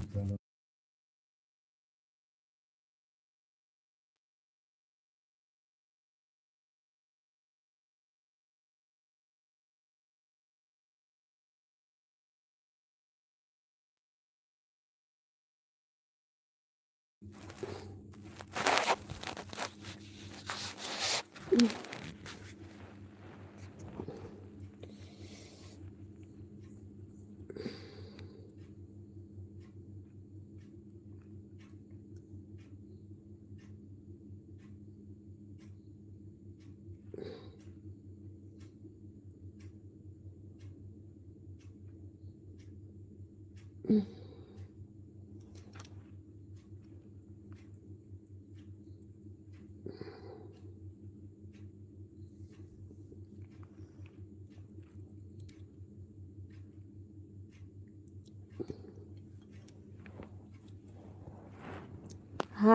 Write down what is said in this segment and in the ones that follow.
entonces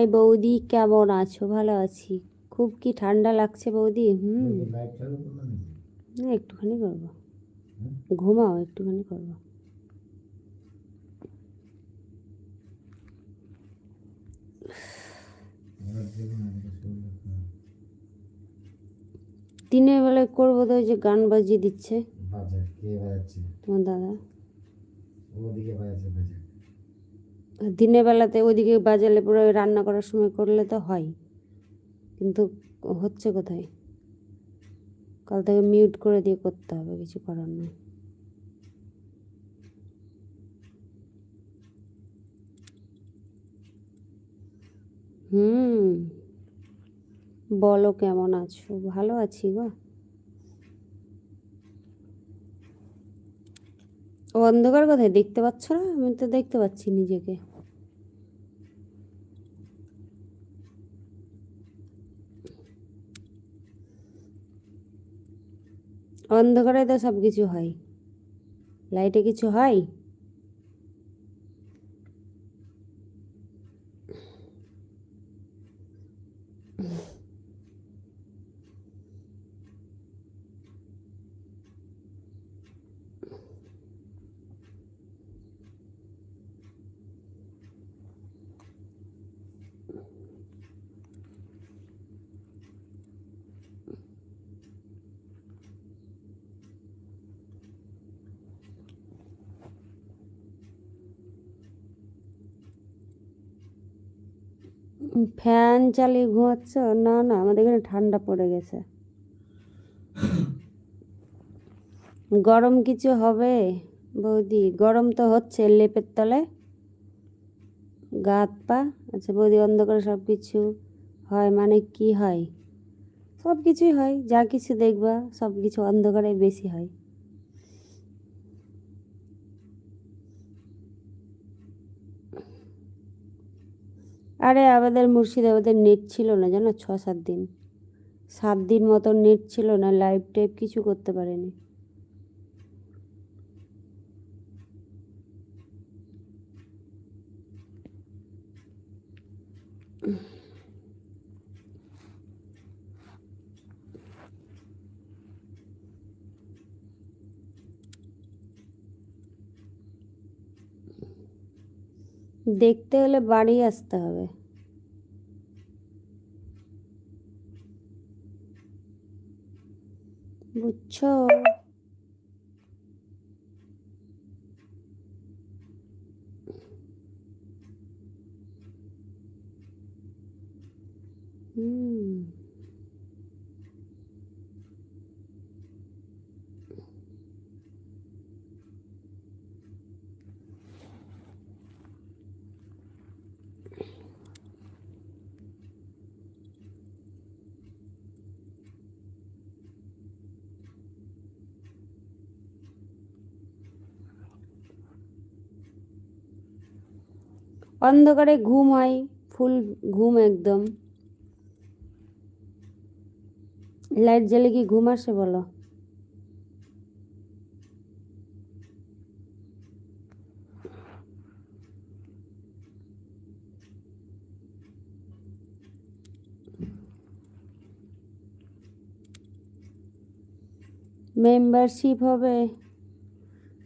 high বৌদি কেমন আছো? ভালো আছি। খুব কি ঠান্ডা লাগছে বৌদি? হুম। না একটুখানি করব। ঘুমাও একটুখানি করব। দিনের বেলায় করব তো ওই যে গান বাজিয়ে দিচ্ছে। তোমার দাদা? ওদিকে বাজাচ্ছে। দিনের বেলাতে ওইদিকে বাজালে পুরো রান্না করার সময় করলে তো হয়, কিন্তু হচ্ছে কোথায়? কাল থেকে মিউট করে দিয়ে করতে হবে, কিছু করার নেই। হুম, বলো কেমন আছো? ভালো আছি গো। অন্ধকার কোথায়? দেখতে পাচ্ছ না? আমি তো দেখতে পাচ্ছি নিজেকে। অন্ধকারে তো সব কিছু হয় লাইটে কিছু হয়? ফ্যান চালিয়ে ঘুমাচ্ছ? না না, আমাদের এখানে ঠান্ডা পড়ে গেছে। গরম কিছু হবে? বৌদি, গরম তো হচ্ছে লেপের তলে। গা হাত পা? আচ্ছা বৌদি, অন্ধকারে সব কিছু হয় মানে কি হয়? সব কিছুই হয়, যা কিছু দেখবা সব কিছু অন্ধকারে বেশি হয়। আরে আমাদের মুর্শিদাবাদের নেট ছিল না, জানো? ছ, সাত দিন। সাত দিন মতো নেট ছিল না লাইভ টাইপ কিছু করতে পারেনি। দেখতে হলে বাড়ি আসতে হবে বুঝছ হুম অন্ধকারে ঘুম হয়, ফুল ঘুম একদম। লাইট জ্বলে কি ঘুম আসে বলো? মেম্বারশিপ হবে।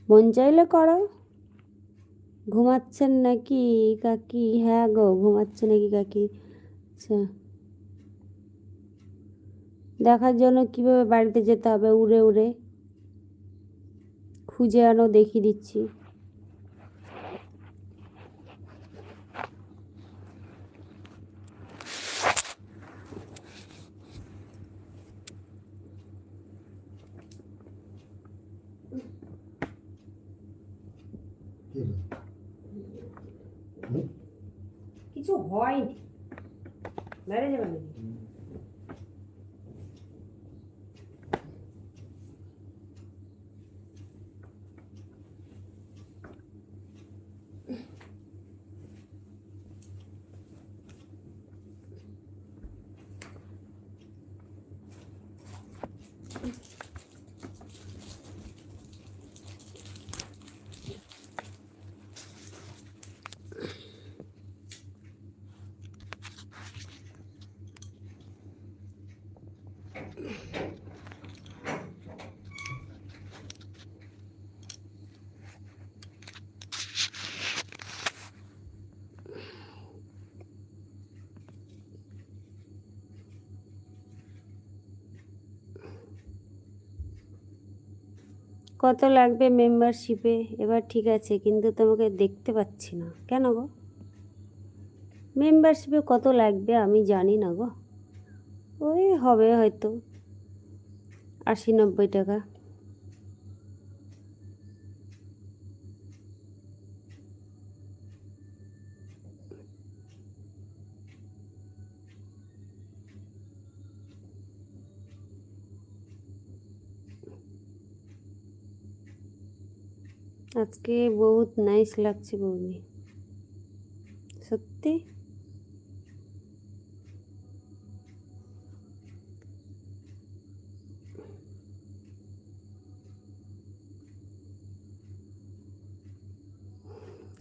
মন চাইলে করো ঘুমাচ্ছেন নাকি কাকি? হ্যাঁ গো, ঘুমাচ্ছে নাকি কাকি। আচ্ছা। দেখার জন্য কীভাবে বাড়িতে যেতে হবে? উড়ে উড়ে। খুঁজে আনো দেখিয়ে দিচ্ছি। வாய்ண்ட் மேரேஜ் பண்ணுது কত লাগবে মেম্বারশিপে এবার ঠিক আছে, কিন্তু তোমাকে দেখতে পাচ্ছি না। কেন গো? মেম্বারশিপে কত লাগবে আমি জানি না গো। ওই হবে হয়তো আশি নব্বই টাকা। আজকে বহুত নাইস লাগছে বৌদি। সত্যি?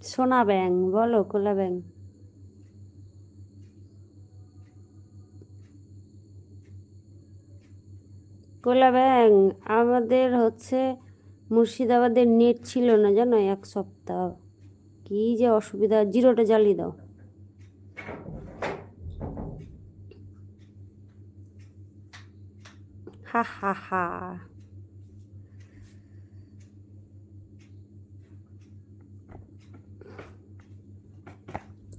সোনা ব্যাং বলো কোলা ব্যাং কোলা ব্যাং আমাদের হচ্ছে মুর্শিদাবাদের নেট ছিল না, জানো? এক সপ্তাহ। কি যে অসুবিধা। জিরোটা জ্বালিয়ে দাও। হা হা হা।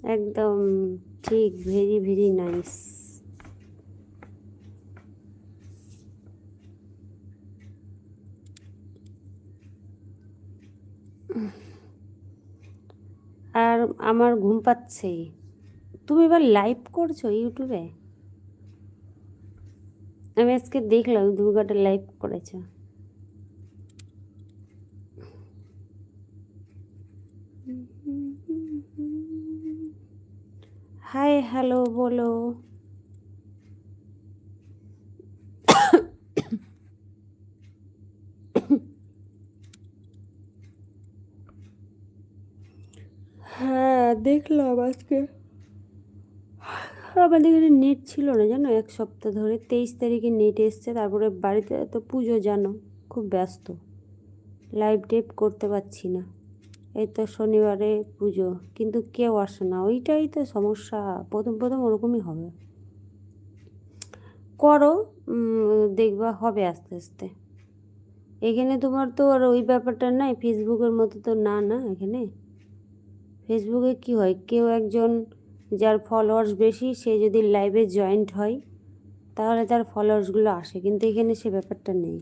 একদম ঠিক ভেরি ভেরি নাইস আর আমার ঘুম পাচ্ছেই। তুমি এবার লাইভ করছ ইউটিউবে আমি আজকে দেখলাম দুর্গাটা লাইভ করেছ। হাই হ্যালো বলো। হ্যাঁ দেখলাম আজকে। আমাদের এখানে নেট ছিল না, জানো? এক সপ্তাহ ধরে তেইশ তারিখে নেট এসছে, তারপরে বাড়িতে তো পুজো, জানো? খুব ব্যস্ত। লাইভ টেপ করতে পারছি না। এই তো শনিবারে পুজো, কিন্তু কেউ আসে না। ওইটাই তো সমস্যা। প্রথম প্রথম ওরকমই হবে। করো দেখবা হবে আস্তে আস্তে। এখানে তোমার তো আর ওই ব্যাপারটা নাই ফেসবুকের মতো তো না না, এখানে? ফেসবুকে কি হয়? কেউ একজন যার ফলোয়ার্স বেশি, সে যদি লাইভে জয়েন্ট হয়, তাহলে তার ফলোয়ার্সগুলো আসে, কিন্তু এখানে সে ব্যাপারটা নেই।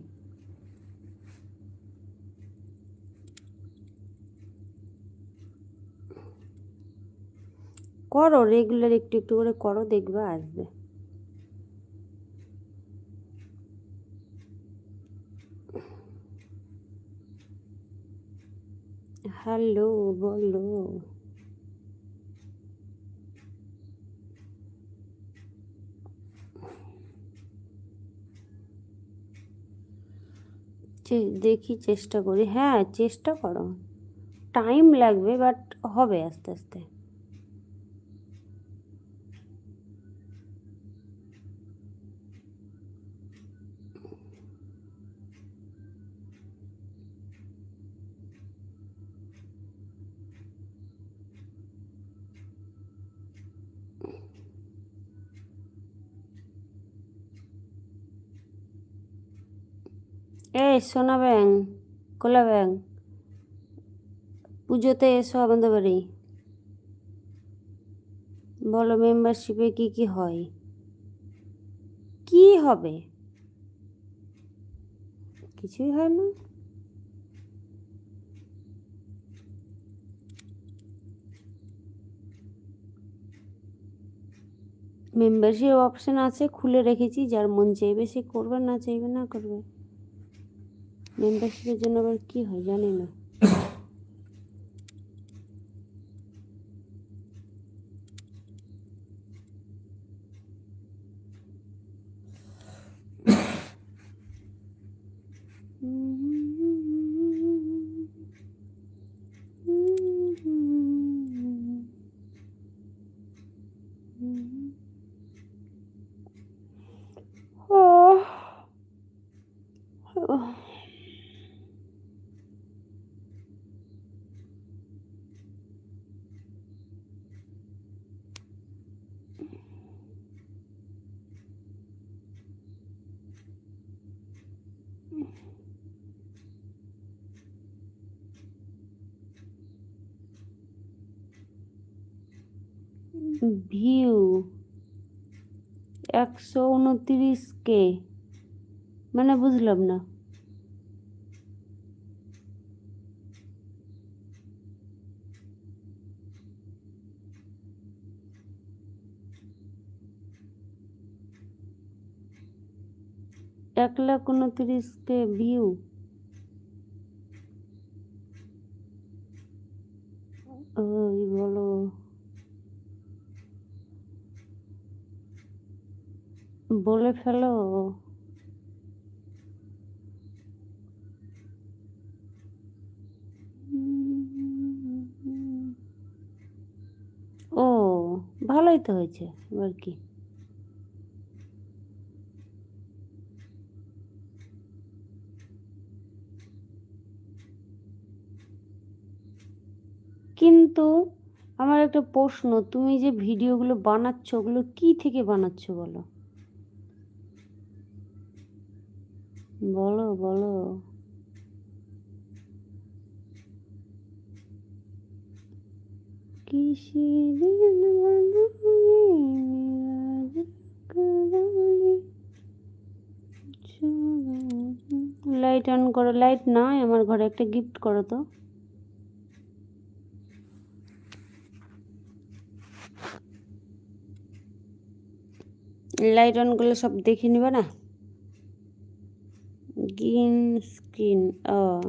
করো রেগুলার একটু একটু করে করো, দেখবে আসবে। হ্যালো বলো। দেখি চেষ্টা করি হ্যাঁ চেষ্টা করো। টাইম লাগবে বাট হবে আস্তে আস্তে এই সোনা ব্যাং, কোলা ব্যাং। পুজোতে এসো আমাদের বাড়ি। বলো মেম্বারশিপে কি কি হয়? কি হবে? কিছুই হয় না। মেম্বারশিপ অপশন আছে, খুলে রেখেছি। যার মন চাইবে সে করবে, না চাইবে, না করবে। মেম্বারশিপের জন্য আবার কি হয় জানি না। ভিউ একশো উনত্রিশ কে মানে বুঝলাম না। এক লাখ উনত্রিশ কে ভিউ। ওই বলো। বলে ফেলো। ও, ভালোই তো হয়েছে, এবার কি? কিন্তু আমার একটা প্রশ্ন, তুমি যে ভিডিওগুলো বানাচ্ছ, ওগুলো কি থেকে বানাচ্ছ বলো? বলো বলো। লাইট অন করো লাইট নয় আমার ঘরে একটা গিফট করো তো। লাইট অন করলে সব দেখে নিবে না? skin skin oh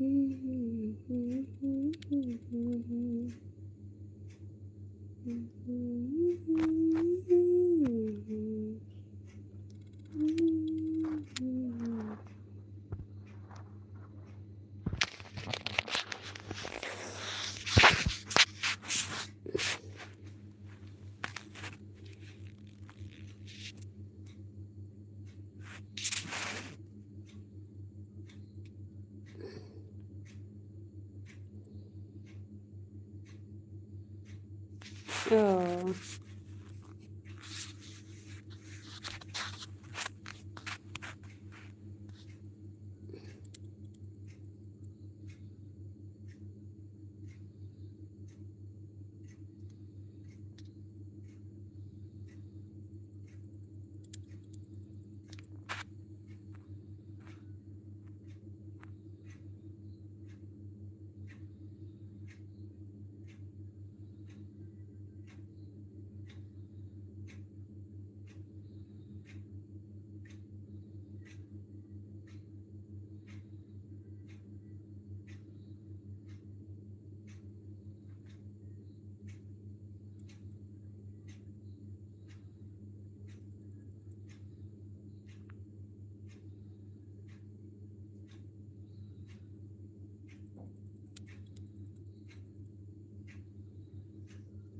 Mm-hmm. ও ও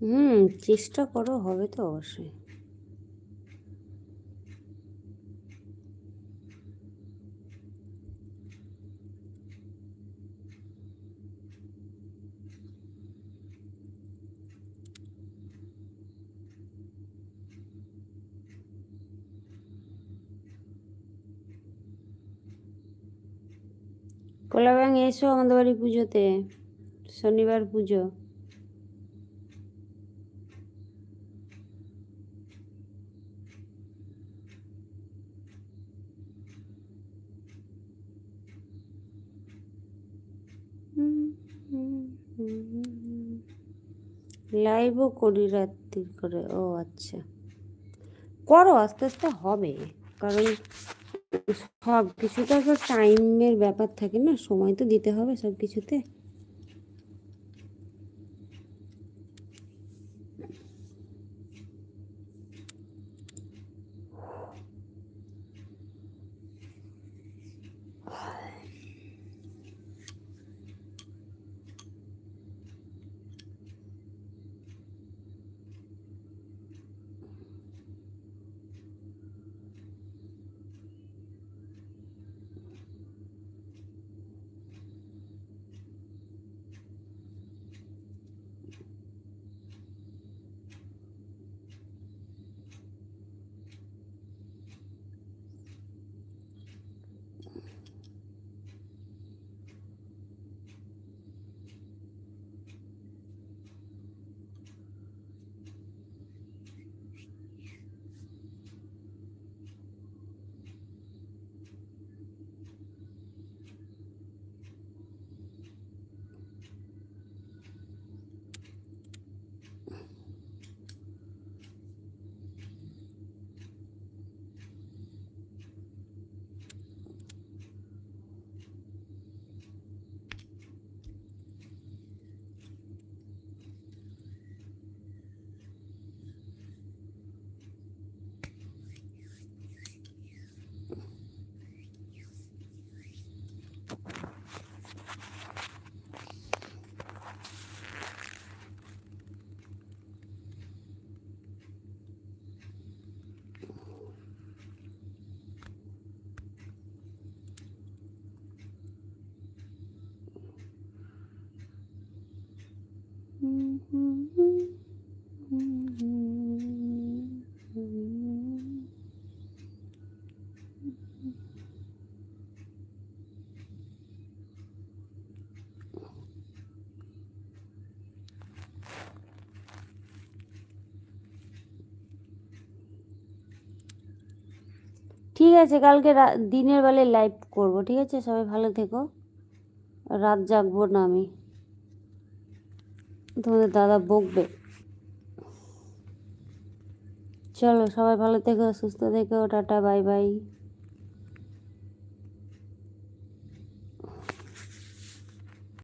হুম চেষ্টা করো হবে তো অবশ্যই। কোলাবাং এসো আমাদের বাড়ি পুজোতে। শনিবার পুজো। লাইভও করি রাত্রি করে। ও আচ্ছা। করো, আস্তে আস্তে হবে। কারণ সব কিছুতে তো টাইমের ব্যাপার থাকে না, সময় তো দিতে হবে সব কিছুতে আছে, কালকে দিনের বেলায় লাইভ করব, ঠিক আছে? সবাই ভালো থেকো। রাত জাগবো না আমি। তোমাদের দাদা বকবে। চলো, সবাই ভালো থেকো, সুস্থ থেকো, টাটা বাই বাই